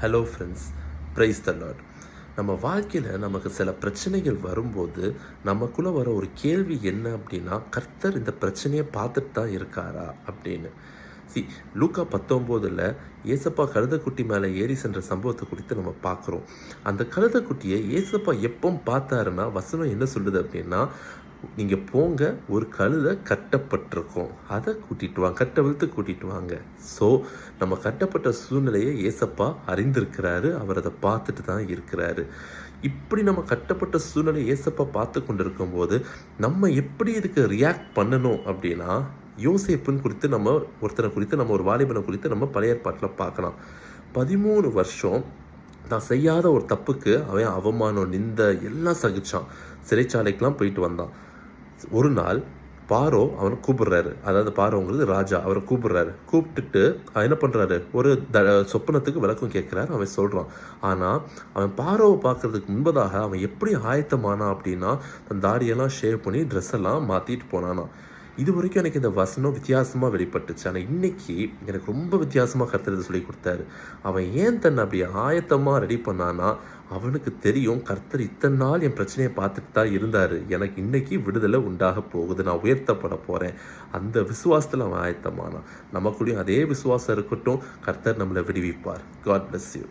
Hello friends praise the lord நம்ம வாழ்க்கையில் நமக்கு சில பிரச்சனைகள் வரும்போது நமக்குள்ளே வர ஒரு கேள்வி என்ன அப்படின்னா கர்த்தர் இந்த பிரச்சனையை பார்த்துட்டு தான் இருக்காரா? அப்படின்னு. சி லூக்கா பத்தொம்போதில் ஏசப்பா கழுதக்குட்டி மேலே ஏறி சென்ற சம்பவத்தை குறித்து நம்ம பார்க்குறோம். அந்த கழுதக்குட்டியை ஏசப்பா எப்போ பார்த்தாருன்னா வசனம் என்ன சொல்லுது அப்படின்னா நீங்கள் போங்க ஒரு கழுதை கட்டப்பட்டிருக்கோம். அதை கூட்டிகிட்டு வாங்க கட்டவிழ்த்து கூட்டிகிட்டு வாங்க. ஸோ நம்ம கட்டப்பட்ட சூழ்நிலையை ஏசப்பா அறிந்திருக்கிறாரு அவர் அதை பார்த்துட்டு தான் இருக்கிறாரு. இப்படி நம்ம கட்டப்பட்ட சூழ்நிலை ஏசப்பா பார்த்து கொண்டிருக்கும் போது நம்ம எப்படி இதுக்கு ரியாக்ட் பண்ணணும் அப்படின்னா யோசேப்புன்னு குறித்து நம்ம ஒருத்தனை குறித்து நம்ம ஒரு வாலிபனை குறித்து நம்ம பழைய ஏற்பாட்டில் பார்க்கலாம். பதிமூணு வருஷம் நான் செய்யாத ஒரு தப்புக்கு அவன் அவமானம் நிந்த எல்லாம் சகிச்சான். சிறைச்சாலைக்கெலாம் போயிட்டு வந்தான். ஒரு நாள் பாரோ அவனை கூப்பிடுறாரு. அதாவது பாரோங்கிறது ராஜா அவரை கூப்பிடுறாரு. கூப்பிட்டுட்டு அவன் என்ன பண்ணுறாரு ஒரு த சொப்பனத்துக்கு விளக்கம் கேட்குறாரு. அவன் சொல்கிறான் ஆனால் அவன் பாரோவை பார்க்கறதுக்கு முன்பதாக அவன் எப்படி ஆயத்தமானான் அப்படின்னா தன் தாடியெல்லாம் ஷேவ் பண்ணி ட்ரெஸ் எல்லாம் மாற்றிட்டு போனானா இது வரைக்கும் எனக்கு இந்த வசனம் வித்தியாசமாக வெளிப்பட்டுச்சு. ஆனால் இன்றைக்கி எனக்கு ரொம்ப வித்தியாசமாக கர்த்தர் சொல்லி கொடுத்தாரு. அவன் ஏன் தன்னை அப்படி ஆயத்தமாக ரெடி பண்ணானா அவனுக்கு தெரியும் கர்த்தர் இத்தனை நாள் என் பிரச்சனையை பார்த்துட்டு தான் இருந்தார். எனக்கு இன்னைக்கு விடுதலை உண்டாக போகுது. நான் உயர்த்தப்பட போகிறேன் அந்த விசுவாசத்தில் அவன் ஆயத்தமானான். நமக்குள்ளேயும் அதே விசுவாசம் இருக்கட்டும். கர்த்தர் நம்மளை விடுவிப்பார். God bless you